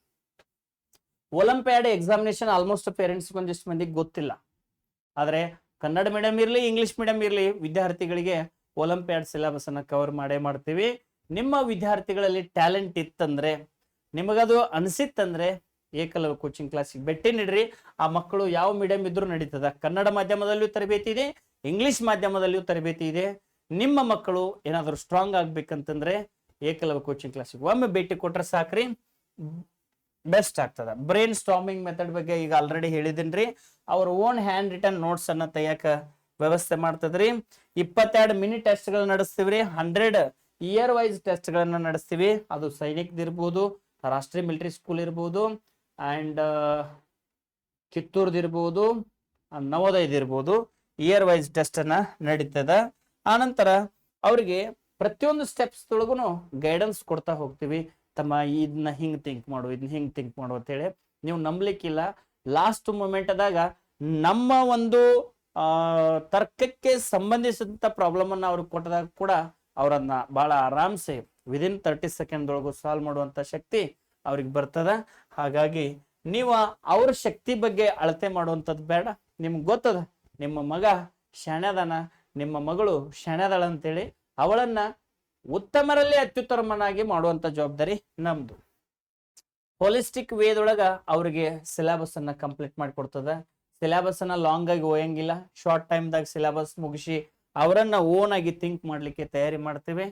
ಒಲಿಂಪಿಯಾಡ್ ಎಕ್ಸಾಮಿನೇಷನ್ ಆಲ್ಮೋಸ್ಟ್ ಪೇರೆಂಟ್ಸ್ ಒಂದಿಷ್ಟು ಮಂದಿಗೆ ಗೊತ್ತಿಲ್ಲ. ಆದ್ರೆ ಕನ್ನಡ ಮೀಡಿಯಂ ಇರಲಿ ಇಂಗ್ಲಿಷ್ ಮೀಡಿಯಂ ಇರಲಿ, ವಿದ್ಯಾರ್ಥಿಗಳಿಗೆ ಒಲಿಂಪಿಯಾಡ್ ಸಿಲೆಬಸ್ ಅನ್ನ ಕವರ್ ಮಾಡೇ ಮಾಡ್ತೀವಿ. ನಿಮ್ಮ ವಿದ್ಯಾರ್ಥಿಗಳಲ್ಲಿ ಟ್ಯಾಲೆಂಟ್ ಇತ್ತಂದ್ರೆ, ನಿಮಗದು ಅನಿಸಿತ್ತಂದ್ರೆ ಏಕಲವ್ಯ ಕೋಚಿಂಗ್ ಕ್ಲಾಸಿಗೆ ಭೇಟಿ ನೀಡ್ರಿ. ಆ ಮಕ್ಕಳು ಯಾವ ಮೀಡಿಯಂ ಇದ್ರೂ ನಡೀತದ. ಕನ್ನಡ ಮಾಧ್ಯಮದಲ್ಲಿಯೂ ತರಬೇತಿ ಇದೆ ಇಂಗ್ಲಿಷ್ ಮಾಧ್ಯಮದಲ್ಲಿಯೂ ತರಬೇತಿ ಇದೆ. ನಿಮ್ಮ ಮಕ್ಕಳು ಏನಾದರೂ ಸ್ಟ್ರಾಂಗ್ ಆಗ್ಬೇಕಂತಂದ್ರೆ ಏಕಲವ್ಯ ಕೋಚಿಂಗ್ ಕ್ಲಾಸಿಗೆ ಒಮ್ಮೆ ಭೇಟಿ ಕೊಟ್ರೆ ಸಾಕ್ರಿ. ಬೆಸ್ಟ್ ಆಗ್ತದ. ಬ್ರೈನ್ ಸ್ಟಾಮಿಂಗ್ ಮೆಥಡ್ ಬಗ್ಗೆ ಈಗ ಆಲ್ರೆಡಿ ಹೇಳಿದಿನ್ರಿ ಅವ್ರ ಓನ್ ಹ್ಯಾಂಡ್ ರಿಟರ್ನ್ ನೋಟ್ಸ್ ಅನ್ನ ತೆಗಿಯಕ ವ್ಯವಸ್ಥೆ ಮಾಡ್ತದ್ರಿ. ಇಪ್ಪತ್ತೆರಡು ಮಿನಿ ಟೆಸ್ಟ್ಗಳು ನಡೆಸ್ತೀವ್ರಿ. ಹಂಡ್ರೆಡ್ ಇಯರ್ ವೈಸ್ ಟೆಸ್ಟ್ ಗಳನ್ನ ನಡೆಸ್ತೀವಿ. ಅದು ಸೈನಿಕದಿರ್ಬೋದು, ರಾಷ್ಟ್ರೀಯ ಮಿಲಿಟರಿ ಸ್ಕೂಲ್ ಇರ್ಬೋದು. ಅಂಡ್ ಕಿತ್ತೂರ್ದಿರ್ಬೋದು ನವೋದಯದಿರ್ಬೋದು ಇಯರ್ ವೈಸ್ ಟೆಸ್ಟ್ ಅನ್ನ ನಡೀತದ. ಆನಂತರ ಅವ್ರಿಗೆ ಪ್ರತಿಯೊಂದು ಸ್ಟೆಪ್ಸ್ ಒಳಗೂ ಗೈಡೆನ್ಸ್ ಕೊಡ್ತಾ ಹೋಗ್ತೀವಿ. ತಮ್ಮ ಇದನ್ನ ಹಿಂಗ್ ಥಿಂಕ್ ಮಾಡು ಇದನ್ನ ಹಿಂಗ್ ಥಿಂಕ್ ಮಾಡು ಅಂತೇಳಿ ನೀವು ನಂಬಲಿಕ್ಕಿಲ್ಲ. ಲಾಸ್ಟ್ ಮೂಮೆಂಟ್ದಾಗ ನಮ್ಮ ಒಂದು ತರ್ಕಕ್ಕೆ ಸಂಬಂಧಿಸಿದಂತ ಪ್ರಾಬ್ಲಮ್ ಅನ್ನ ಅವ್ರಿಗೆ ಕೊಟ್ಟದಾಗ ಕೂಡ ಅವರನ್ನು ಬಹಳ ಆರಾಮ್ಸೆ ವಿದಿನ್ ತರ್ಟಿ ಸೆಕೆಂಡ್ ಒಳಗೂ ಸಾಲ್ವ್ ಮಾಡುವಂತ ಶಕ್ತಿ ಅವ್ರಿಗೆ ಬರ್ತದ. ಹಾಗಾಗಿ ನೀವು ಅವ್ರ ಶಕ್ತಿ ಬಗ್ಗೆ ಅಳತೆ ಮಾಡುವಂಥದ್ದು ಬೇಡ. ನಿಮ್ಗೆ ಗೊತ್ತದ, ನಿಮ್ಮ ಮಗ ಶಾಣ್ಯದನ ನಿಮ್ಮ ಮಗಳು ಶಾಣ್ಯದಳ ಅಂತೇಳಿ ಅವಳನ್ನ ಉತ್ತಮರಲ್ಲಿ ಅತ್ಯುತ್ತಮನಾಗಿ ಮಾಡುವಂತ ಜವಾಬ್ದಾರಿ ನಮ್ದು. ಹೋಲಿಸ್ಟಿಕ್ ವೇದೊಳಗ ಅವ್ರಿಗೆ ಸಿಲೆಬಸ್ ಅನ್ನ ಕಂಪ್ಲೀಟ್ ಮಾಡಿಕೊಡ್ತದ. ಸಿಲೆಬಸ್ ಅನ್ನ ಲಾಂಗ್ ಆಗಿ ಓಯಂಗಿಲ್ಲ ಶಾರ್ಟ್ ಟೈಮ್ದಾಗ ಸಿಲೆಬಸ್ ಮುಗಿಸಿ ಅವರನ್ನ ಓನ್ ಆಗಿ ಥಿಂಕ್ ಮಾಡ್ಲಿಕ್ಕೆ ತಯಾರಿ ಮಾಡ್ತೇವೆ.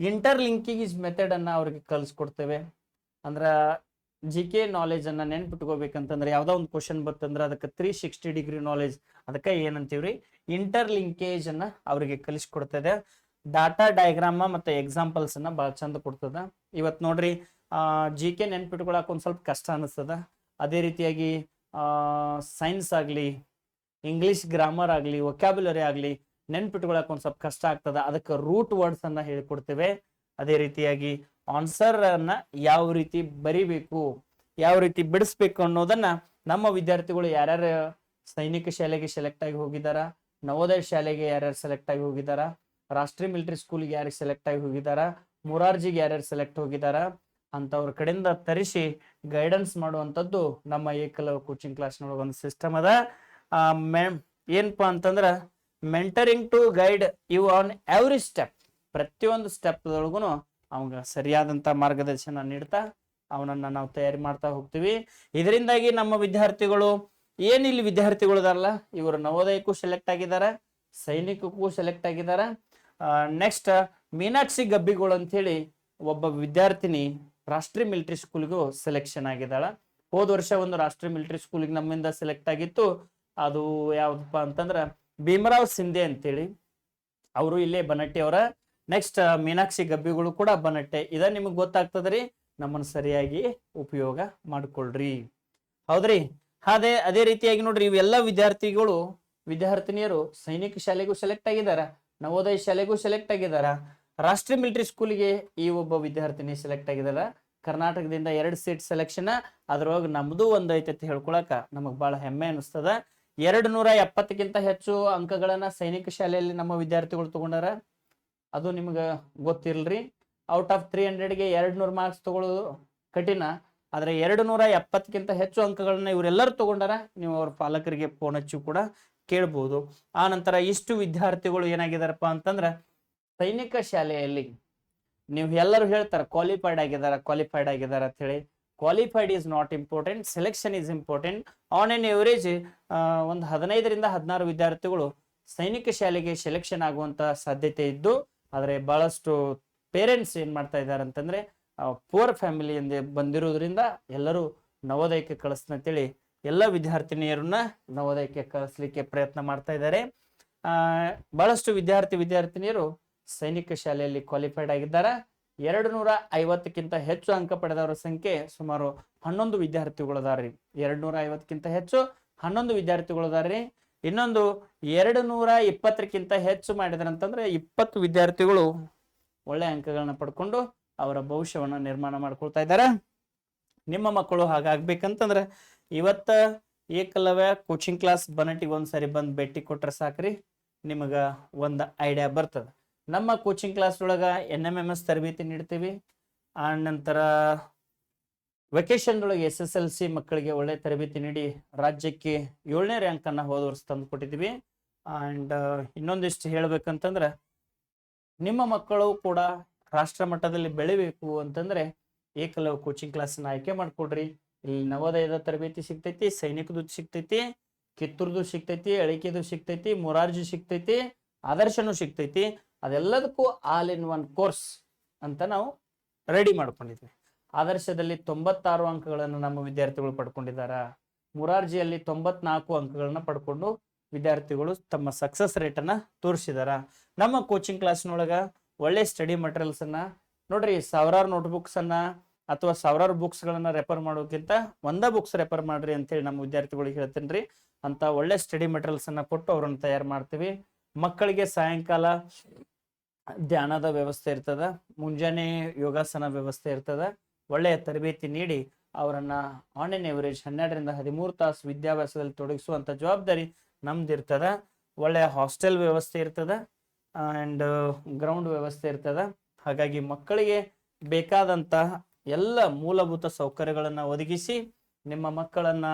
ಇಂಟರ್ ಲಿಂಕಿಂಗ್ ಮೆಥಡ್ ಅನ್ನ ಅವ್ರಿಗೆ ಕಲಿಸ್ಕೊಡ್ತೇವೆ. ಅಂದ್ರ ಜಿ ಕೆ ನಾಲೆಜ್ ಅನ್ನ ನೆನ್ಪಿಟ್ಕೋಬೇಕಂತಂದ್ರೆ ಯಾವ್ದೋ ಒಂದು ಕ್ವಶನ್ ಬರ್ತಂದ್ರೆ ಅದಕ್ಕೆ ತ್ರೀ ಸಿಕ್ಸ್ಟಿ ಡಿಗ್ರಿ ನಾಲೆಜ್ ಅದಕ್ಕೆ ಏನಂತೀವ್ರಿ? ಇಂಟರ್ ಲಿಂಕೇಜ್ ಅನ್ನ ಅವರಿಗೆ ಕಲಿಸ್ಕೊಡ್ತದೆ. ಡಾಟಾ ಡಯಾಗ್ರಾಮ ಮತ್ತೆ ಎಕ್ಸಾಂಪಲ್ಸ್ ಅನ್ನ ಬಹಳ ಚಂದ ಕೊಡ್ತದ. ಇವತ್ ನೋಡ್ರಿ ಜಿ ಕೆ ನೆನ್ಪಿಟ್ಕೊಳಕ್ ಒಂದ್ ಸ್ವಲ್ಪ ಕಷ್ಟ ಅನಿಸ್ತದ. ಅದೇ ರೀತಿಯಾಗಿ, ಆ ಸೈನ್ಸ್ ಆಗ್ಲಿ ಇಂಗ್ಲಿಷ್ ಗ್ರಾಮರ್ ಆಗ್ಲಿ ವೊಕ್ಯಾಬುಲರಿ ಆಗ್ಲಿ ನೆನ್ಪಿಟ್ಕೊಳಕ್ ಒಂದ್ ಸ್ವಲ್ಪ ಕಷ್ಟ ಆಗ್ತದ. ಅದಕ್ಕೆ ರೂಟ್ ವರ್ಡ್ಸ್ ಅನ್ನ ಹೇಳ್ಕೊಡ್ತೇವೆ. ಅದೇ ರೀತಿಯಾಗಿ ಆನ್ಸರ್ ಅನ್ನ ಯಾವ ರೀತಿ ಬರಿಬೇಕು, ಯಾವ ರೀತಿ ಬಿಡಿಸ್ಬೇಕು ಅನ್ನೋದನ್ನ ನಮ್ಮ ವಿದ್ಯಾರ್ಥಿಗಳು ಯಾರ್ಯಾರು ಸೈನಿಕ ಶಾಲೆಗೆ ಸೆಲೆಕ್ಟ್ ಆಗಿ ಹೋಗಿದಾರ, ನವೋದಯ ಶಾಲೆಗೆ ಯಾರ್ಯಾರು ಸೆಲೆಕ್ಟ್ ಆಗಿ ಹೋಗಿದಾರ, ರಾಷ್ಟ್ರೀಯ ಮಿಲಿಟರಿ ಸ್ಕೂಲ್ಗೆ ಯಾರಿಗೆ ಸೆಲೆಕ್ಟ್ ಆಗಿ ಹೋಗಿದಾರ, ಮುರಾರ್ಜಿಗೆ ಯಾರ್ಯಾರು ಸೆಲೆಕ್ಟ್ ಹೋಗಿದಾರ ಅಂತವ್ರ ಕಡೆಯಿಂದ ತರಿಸಿ ಗೈಡೆನ್ಸ್ ಮಾಡುವಂಥದ್ದು ನಮ್ಮ ಏಕಲವ ಕೋಚಿಂಗ್ ಕ್ಲಾಸ್ನೊಳಗೆ ಒಂದು ಸಿಸ್ಟಮ್ ಅದ. ಏನಪ್ಪಾ ಅಂತಂದ್ರ mentoring to guide you on every step ಪ್ರತಿಯೊಂದು ಸ್ಟೆಪ್ ಒಳಗೂ ಅವಂಗ ಸರಿಯಾದಂತ ಮಾರ್ಗದರ್ಶನ ನೀಡ್ತಾ ಅವನನ್ನ ನಾವು ತಯಾರಿ ಮಾಡ್ತಾ ಹೋಗ್ತೀವಿ. ಇದರಿಂದಾಗಿ ನಮ್ಮ ವಿದ್ಯಾರ್ಥಿಗಳು ಏನ್ ಇಲ್ಲಿ ವಿದ್ಯಾರ್ಥಿಗಳು ಇದಾರಲ್ಲ? ಇವರು ನವೋದಯಕ್ಕೂ ಸೆಲೆಕ್ಟ್ ಆಗಿದ್ದಾರೆ ಸೈನಿಕಕ್ಕೂ ಸೆಲೆಕ್ಟ್ ಆಗಿದ್ದಾರೆ ನೆಕ್ಸ್ಟ್ ಮೀನಾಕ್ಷಿ ಗಬ್ಬಿಗಳು ಅಂತೇಳಿ ಒಬ್ಬ ವಿದ್ಯಾರ್ಥಿನಿ ರಾಷ್ಟ್ರೀಯ ಮಿಲಿಟರಿ ಸ್ಕೂಲ್ಗೂ ಸೆಲೆಕ್ಷನ್ ಆಗಿದ್ದಾಳ. ಹೋದ ವರ್ಷ ಒಂದು ರಾಷ್ಟ್ರೀಯ ಮಿಲಿಟರಿ ಸ್ಕೂಲಿಗೆ ನಮ್ಮಿಂದ ಸೆಲೆಕ್ಟ್ ಆಗಿತ್ತು. ಅದು ಯಾವ್ದಪ್ಪ ಅಂತಂದ್ರ ಭೀಮರಾವ್ ಸಿಂಧೆ ಅಂತೇಳಿ ಅವರು ಇಲ್ಲೇ ಬನಟ್ಟಿ ಅವರ ನೆಕ್ಸ್ಟ್ ಮೀನಾಕ್ಷಿ ಗಬ್ಬಿಗಳು ಕೂಡ ಬನ್ನಟ್ಟೆ ಇದ ನಿಮಗೆ ಗೊತ್ತಾಗ್ತದ್ರಿ ನಮ್ಮನ್ನು ಸರಿಯಾಗಿ ಉಪಯೋಗ ಮಾಡಿಕೊಳ್ರಿ ಹೌದ್ರಿ ಅದೇ ಅದೇ ರೀತಿಯಾಗಿ ನೋಡ್ರಿ ಇವೆಲ್ಲ ವಿದ್ಯಾರ್ಥಿಗಳು ವಿದ್ಯಾರ್ಥಿನಿಯರು ಸೈನಿಕ ಶಾಲೆಗೂ ಸೆಲೆಕ್ಟ್ ಆಗಿದಾರ ನವೋದಯ ಶಾಲೆಗೂ ಸೆಲೆಕ್ಟ್ ಆಗಿದಾರ ರಾಷ್ಟ್ರೀಯ ಮಿಲಿಟರಿ ಸ್ಕೂಲ್ಗೆ ಈ ಒಬ್ಬ ವಿದ್ಯಾರ್ಥಿನಿ ಸೆಲೆಕ್ಟ್ ಆಗಿದಾರ ಕರ್ನಾಟಕದಿಂದ ಎರಡು ಸೀಟ್ ಸೆಲೆಕ್ಷನ್ ಅದ್ರೊಳಗೆ ನಮ್ದು ಒಂದು ಐತೆ ಅಂತ ಹೇಳ್ಕೊಳಕ ನಮಗ್ ಬಹಳ ಹೆಮ್ಮೆ ಅನಿಸ್ತದ ಎರಡು ನೂರ ಎಪ್ಪತ್ತಕ್ಕಿಂತ ಹೆಚ್ಚು ಅಂಕಗಳನ್ನ ಸೈನಿಕ ಶಾಲೆಯಲ್ಲಿ ನಮ್ಮ ವಿದ್ಯಾರ್ಥಿಗಳು ತಗೊಂಡಾರ. ಅದು ನಿಮ್ಗೆ ಗೊತ್ತಿಲ್ರಿ. ಔಟ್ ಆಫ್ ತ್ರೀ ಹಂಡ್ರೆಡ್ಗೆ ಎರಡು ನೂರು ಮಾರ್ಕ್ಸ್ ತಗೊಳ್ಳೋದು ಕಠಿಣ. ಆದರೆ ಎರಡು ನೂರ ಎಪ್ಪತ್ತಕ್ಕಿಂತ ಹೆಚ್ಚು ಅಂಕಗಳನ್ನ ಇವರೆಲ್ಲರೂ ತೊಗೊಂಡಾರ ನೀವು ಅವ್ರ ಪಾಲಕರಿಗೆ ಫೋನ್ ಹಚ್ಚಿ ಕೂಡ ಕೇಳ್ಬೋದು. ಆ ನಂತರ ಇಷ್ಟು ವಿದ್ಯಾರ್ಥಿಗಳು ಏನಾಗಿದಾರಪ್ಪ ಅಂತಂದ್ರೆ ಸೈನಿಕ ಶಾಲೆಯಲ್ಲಿ ನೀವು ಎಲ್ಲರೂ ಹೇಳ್ತಾರೆ ಕ್ವಾಲಿಫೈಡ್ ಆಗಿದಾರ ಕ್ವಾಲಿಫೈಡ್ ಆಗಿದಾರ ಅಂತ ಹೇಳಿ. Qualified is not important selection is important on an average ಒಂದು ಹದಿನೈದರಿಂದ ಹದಿನಾರು ವಿದ್ಯಾರ್ಥಿಗಳು ಸೈನಿಕ ಶಾಲೆಗೆ ಸೆಲೆಕ್ಷನ್ ಆಗುವಂತ ಸಾಧ್ಯತೆ ಇದ್ದು ಆದರೆ ಬಹಳಷ್ಟು ಪೇರೆಂಟ್ಸ್ ಏನು ಮಾಡ್ತಾ ಇದ್ದಾರೆ ಅಂತಂದ್ರೆ ಪುವರ್ ಫ್ಯಾಮಿಲಿಯಿಂದ ಬಂದಿರೋದ್ರಿಂದ ಎಲ್ಲರೂ ನವೋದಯಕ್ಕೆ ಕಳಿಸ್ತಂತೇಳಿ ಎಲ್ಲ ವಿದ್ಯಾರ್ಥಿನಿಯರನ್ನ ನವೋದಯಕ್ಕೆ ಕಳಿಸ್ಲಿಕ್ಕೆ ಪ್ರಯತ್ನ ಮಾಡ್ತಾ ಇದ್ದಾರೆ. ಬಹಳಷ್ಟು ವಿದ್ಯಾರ್ಥಿ ವಿದ್ಯಾರ್ಥಿನಿಯರು ಸೈನಿಕ ಶಾಲೆಯಲ್ಲಿ ಕ್ವಾಲಿಫೈಡ್ ಆಗಿದ್ದಾರೆ. ಎರಡು ನೂರ ಐವತ್ತಕ್ಕಿಂತ ಹೆಚ್ಚು ಅಂಕ ಪಡೆದವರ ಸಂಖ್ಯೆ ಸುಮಾರು ಹನ್ನೊಂದು ವಿದ್ಯಾರ್ಥಿಗಳದಾರ್ರಿ ಎರಡು ನೂರ ಐವತ್ತಕ್ಕಿಂತ ಹೆಚ್ಚು ಹನ್ನೊಂದು ವಿದ್ಯಾರ್ಥಿಗಳದಾರ್ರಿ ಇನ್ನೊಂದು ಎರಡು ನೂರ ಇಪ್ಪತ್ತಕ್ಕಿಂತ ಹೆಚ್ಚು ಮಾಡಿದ್ರಂತಂದ್ರೆ ಇಪ್ಪತ್ತು ವಿದ್ಯಾರ್ಥಿಗಳು ಒಳ್ಳೆ ಅಂಕಗಳನ್ನ ಪಡ್ಕೊಂಡು ಅವರ ಭವಿಷ್ಯವನ್ನ ನಿರ್ಮಾಣ ಮಾಡ್ಕೊಳ್ತಾ ಇದ್ದಾರೆ. ನಿಮ್ಮ ಮಕ್ಕಳು ಹಾಗಾಗ್ಬೇಕಂತಂದ್ರೆ ಇವತ್ತ ಏಕಲವ್ಯ ಕೋಚಿಂಗ್ ಕ್ಲಾಸ್ ಬನಟಿಗೆ ಒಂದ್ಸರಿ ಬಂದು ಭೇಟಿ ಕೊಟ್ರೆ ಸಾಕ್ರಿ, ನಿಮಗ ಒಂದು ಐಡಿಯಾ ಬರ್ತದ. ನಮ್ಮ ಕೋಚಿಂಗ್ ಕ್ಲಾಸ್ ಒಳಗ ಎನ್ ಎಂ ಎಂ ಎಸ್ ತರಬೇತಿ ನೀಡ್ತೀವಿ. ಆ ನಂತರ ವೆಕೇಶನ್ ಒಳಗೆ ಎಸ್ ಎಸ್ ಎಲ್ ಸಿ ಮಕ್ಕಳಿಗೆ ಒಳ್ಳೆ ತರಬೇತಿ ನೀಡಿ ರಾಜ್ಯಕ್ಕೆ ಏಳನೇ ರ್ಯಾಂಕ್ ಅನ್ನ ಹೋದ ವರ್ಷ ತಂದು ಕೊಟ್ಟಿದ್ದೀವಿ ಅಂಡ್ ಇನ್ನೊಂದಿಷ್ಟು ಹೇಳ್ಬೇಕಂತಂದ್ರೆ, ನಿಮ್ಮ ಮಕ್ಕಳು ಕೂಡ ರಾಷ್ಟ್ರ ಮಟ್ಟದಲ್ಲಿ ಬೆಳಿಬೇಕು ಅಂತಂದ್ರೆ ಏಕಲವ್ ಕೋಚಿಂಗ್ ಕ್ಲಾಸ್ನ ಆಯ್ಕೆ ಮಾಡ್ಕೊಡ್ರಿ. ಇಲ್ಲಿ ನವೋದಯದ ತರಬೇತಿ ಸಿಗ್ತೈತಿ ಸೈನಿಕದು ಸಿಗ್ತೈತಿ, ಕಿತ್ತೂರ್ದು ಸಿಗ್ತೈತಿ, ಅಳಿಕೆದು ಸಿಗ್ತೈತಿ, ಮೊರಾರ್ಜಿ ಸಿಗ್ತೈತಿ, ಆದರ್ಶನೂ ಸಿಗ್ತೈತಿ. ಅದೆಲ್ಲದಕ್ಕೂ ಆಲ್ ಇನ್ ಒನ್ ಕೋರ್ಸ್ ಅಂತ ನಾವು ರೆಡಿ ಮಾಡ್ಕೊಂಡಿದ್ವಿ. ಆದರ್ಶದಲ್ಲಿ ತೊಂಬತ್ತಾರು ಅಂಕಗಳನ್ನು ನಮ್ಮ ವಿದ್ಯಾರ್ಥಿಗಳು ಪಡ್ಕೊಂಡಿದ್ದಾರೆ? ಮುರಾರ್ಜಿಯಲ್ಲಿ ತೊಂಬತ್ನಾಲ್ಕು ಅಂಕಗಳನ್ನ ಪಡ್ಕೊಂಡು ವಿದ್ಯಾರ್ಥಿಗಳು ತಮ್ಮ ಸಕ್ಸಸ್ ರೇಟ್ ಅನ್ನ ತೋರಿಸಿದಾರ? ನಮ್ಮ ಕೋಚಿಂಗ್ ಕ್ಲಾಸ್ನೊಳಗ ಒಳ್ಳೆ ಸ್ಟಡಿ ಮಟೀರಿಯಲ್ಸ್ ಅನ್ನ, ನೋಡ್ರಿ ಸಾವಿರಾರು ನೋಟ್ಬುಕ್ಸ್ ಅನ್ನ ಅಥವಾ ಸಾವಿರಾರು ಬುಕ್ಸ್ ಗಳನ್ನ ರೆಫರ್ ಮಾಡೋಕ್ಕಿಂತ ಒಂದ ಬುಕ್ಸ್ ರೆಫರ್ ಮಾಡ್ರಿ ಅಂತೇಳಿ ನಮ್ಮ ವಿದ್ಯಾರ್ಥಿಗಳಿಗೆ ಹೇಳ್ತೇನ್ರಿ. ಅಂತ ಒಳ್ಳೆ ಸ್ಟಡಿ ಮೆಟೀರಿಯಲ್ಸ್ ಅನ್ನ ಕೊಟ್ಟು ಅವ್ರನ್ನ ತಯಾರು ಮಾಡ್ತೀವಿ. ಮಕ್ಕಳಿಗೆ ಸಾಯಂಕಾಲ ಧ್ಯಾನದ ವ್ಯವಸ್ಥೆ ಇರ್ತದ, ಮುಂಜಾನೆ ಯೋಗಾಸನ ವ್ಯವಸ್ಥೆ ಇರ್ತದ. ಒಳ್ಳೆಯ ತರಬೇತಿ ನೀಡಿ ಅವರನ್ನು ಆನ್ ಎನ್ ಎವರೇಜ್ ಹನ್ನೆರಡರಿಂದ ಹದಿಮೂರು ತಾಸು ವಿದ್ಯಾಭ್ಯಾಸದಲ್ಲಿ ತೊಡಗಿಸುವಂಥ ಜವಾಬ್ದಾರಿ ನಮ್ದಿರ್ತದ. ಒಳ್ಳೆಯ ಹಾಸ್ಟೆಲ್ ವ್ಯವಸ್ಥೆ ಇರ್ತದೆ. ಅಂಡ್ ಗ್ರೌಂಡ್ ವ್ಯವಸ್ಥೆ ಇರ್ತದೆ. ಹಾಗಾಗಿ ಮಕ್ಕಳಿಗೆ ಬೇಕಾದಂತಹ ಎಲ್ಲ ಮೂಲಭೂತ ಸೌಕರ್ಯಗಳನ್ನು ಒದಗಿಸಿ ನಿಮ್ಮ ಮಕ್ಕಳನ್ನ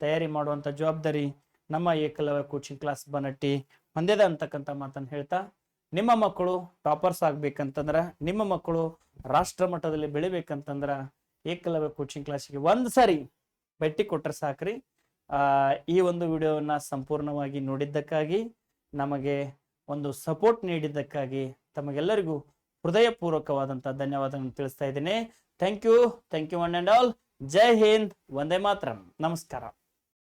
ತಯಾರಿ ಮಾಡುವಂತ ಜವಾಬ್ದಾರಿ ನಮ್ಮ ಏಕಲವ್ಯ ಕೋಚಿಂಗ್ ಕ್ಲಾಸ್ ಬನಟ್ಟಿ ಹೊಂದಿದೆ ಅಂತಕ್ಕಂಥ ಮಾತನ್ನು ಹೇಳ್ತಾ ನಿಮ್ಮ ಮಕ್ಕಳು ಟಾಪರ್ಸ್ ಆಗ್ಬೇಕಂತಂದ್ರ, ನಿಮ್ಮ ಮಕ್ಕಳು ರಾಷ್ಟ್ರ ಮಟ್ಟದಲ್ಲಿ ಬೆಳಿಬೇಕಂತಂದ್ರ ಏಕಲವ್ಯ ಕೋಚಿಂಗ್ ಕ್ಲಾಸಿಗೆ ಒಂದ್ ಸಾರಿ ಭೇಟಿ ಕೊಟ್ರೆ ಸಾಕ್ರಿ. ಆ, ಈ ಒಂದು ವಿಡಿಯೋವನ್ನ ಸಂಪೂರ್ಣವಾಗಿ ನೋಡಿದ್ದಕ್ಕಾಗಿ, ನಮಗೆ ಒಂದು ಸಪೋರ್ಟ್ ನೀಡಿದ್ದಕ್ಕಾಗಿ ತಮಗೆಲ್ಲರಿಗೂ ಹೃದಯಪೂರ್ವಕವಾದಂತಹ ಧನ್ಯವಾದಗಳನ್ನು ತಿಳಿಸ್ತಾ ಇದ್ದೀನಿ. Thank you thank you one and all ಜೈ ಹಿಂದ್ ವಂದೇ ಮಾತರಂ ನಮಸ್ಕಾರ.